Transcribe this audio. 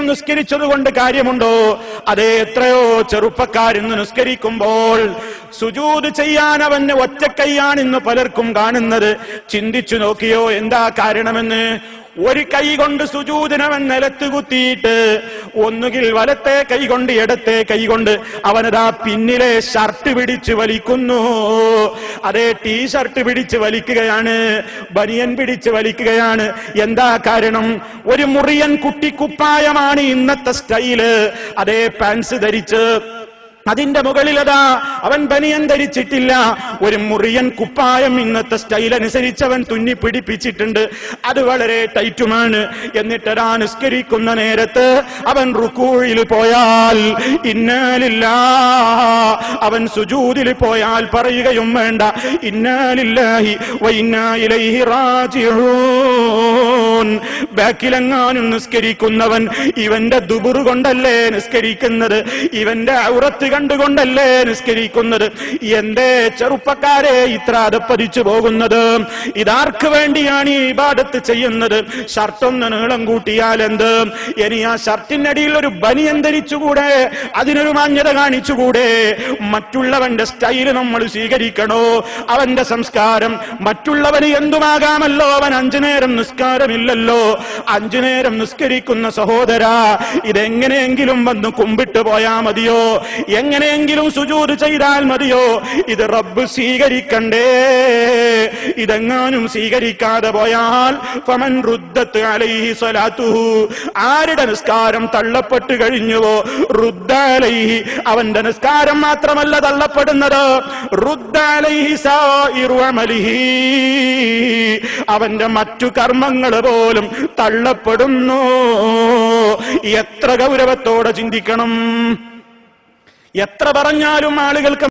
മാത്രം നിസ്കരിച്ചതുകൊണ്ട് കാര്യമുണ്ടോ? അതേ എത്രയോ ചെറുപ്പക്കാരിന്ന് നിസ്കരിക്കുമ്പോൾ സുജൂത് ചെയ്യാൻ അവന് ഒറ്റക്കൈയാണ് ഇന്ന് പലർക്കും കാണുന്നത്. ചിന്തിച്ചു നോക്കിയോ എന്താ കാരണമെന്ന്? ഒരു കൈ കൊണ്ട് സുജൂതിനവൻ നിലത്ത് കുത്തിയിട്ട് ഒന്നുകിൽ വലത്തെ കൈ കൊണ്ട് ഇടത്തെ കൈ കൊണ്ട് അവനതാ പിന്നിലെ ഷർട്ട് പിടിച്ച് വലിക്കുന്നു. അതേ ടീ ഷർട്ട് പിടിച്ച് വലിക്കുകയാണ്. ബനിയൻ പിടിച്ച് വലിക്കുകയാണ്. എന്താ കാരണം? ഒരു മുറിയൻ കുട്ടിക്കുപ്പായമാണ് ഇന്നത്തെ സ്റ്റൈൽ. അതേ പാൻസ് ധരിച്ച് അതിന്റെ മുകളിലതാ. അവൻ ബനിയൻ ധരിച്ചിട്ടില്ല ഒരു മുറിയൻ കുപ്പായം ഇന്നത്തെ സ്റ്റൈൽ അനുസരിച്ച് അവൻ തുന്നി പിടിപ്പിച്ചിട്ടുണ്ട്. അത് വളരെ ടൈറ്റുമാണ്. എന്നിട്ടതാ നിസ്കരിക്കുന്ന നേരത്ത് അവൻ റുക്കൂഴിൽ പോയാൽ ഇന്നാലില്ല. അവൻ സുജൂതിൽ പോയാൽ പറയുകയും വേണ്ട. ഇന്നാലില്ലാഹി വൈനായിലൈഹി റാജിഊൻ. ബാക്കിലെങ്ങാനും നിസ്കരിക്കുന്നവൻ ഇവന്റെ ദുബുറു കൊണ്ടല്ലേ നിസ്കരിക്കുന്നത്? ഇവന്റെ ഔറത്ത് കണ്ടുകൊണ്ടല്ലേ നിസ്കരിക്കുന്നത്? എന്റെ ചെറുപ്പക്കാരെ ഇത്ര അതപ്പതിച്ചു പോകുന്നത്? ഇതാർക്ക് വേണ്ടിയാണ് ഈ ഇബാദത്ത് ചെയ്യുന്നത്? ഷർട്ടൊന്ന് നീളം കൂട്ടിയാൽ എന്ത്? ഇനി ആ ഷർട്ടിനടിയിൽ ഒരു ബനിയൻ ധരിച്ചുകൂടെ അതിനൊരു മാന്യത കാണിച്ചുകൂടെ? മറ്റുള്ളവന്റെ സ്റ്റൈൽ നമ്മൾ സ്വീകരിക്കണോ? അവന്റെ സംസ്കാരം മറ്റുള്ളവന് എന്തുമാകാമല്ലോ? അവൻ അഞ്ചു നേരം നിസ്കാരമില്ലല്ലോ അഞ്ചു നേരം നിസ്കരിക്കുന്ന സഹോദര ഇതെങ്ങനെയെങ്കിലും വന്ന് കുമ്പിട്ട് പോയാ മതിയോ? എങ്ങനെയെങ്കിലും സുജൂത് ചെയ്താൽ മതിയോ? ഇത് റബ്ബ് സ്വീകരിക്കണ്ടേ. ഇതെങ്ങാനും സ്വീകരിക്കാതെ പോയാൽ ഫമൻ റുദ്ദത്ത് അലൈഹി സ്വലാത്തുഹു. ആരുടെ നിസ്കാരം തള്ളപ്പെട്ട് കഴിഞ്ഞുവോ? റുദ്ദലൈഹി അവന്റെ നിസ്കാരം മാത്രമല്ല തള്ളപ്പെടുന്നത്. റുദ്ദലൈഹി സാ അമലിഹി. അവന്റെ മറ്റു കർമ്മങ്ങൾ പോലും തള്ളപ്പെടുന്നു. എത്ര ഗൗരവത്തോടെ ചിന്തിക്കണം. എത്ര പറഞ്ഞാലും ആളുകൾക്ക്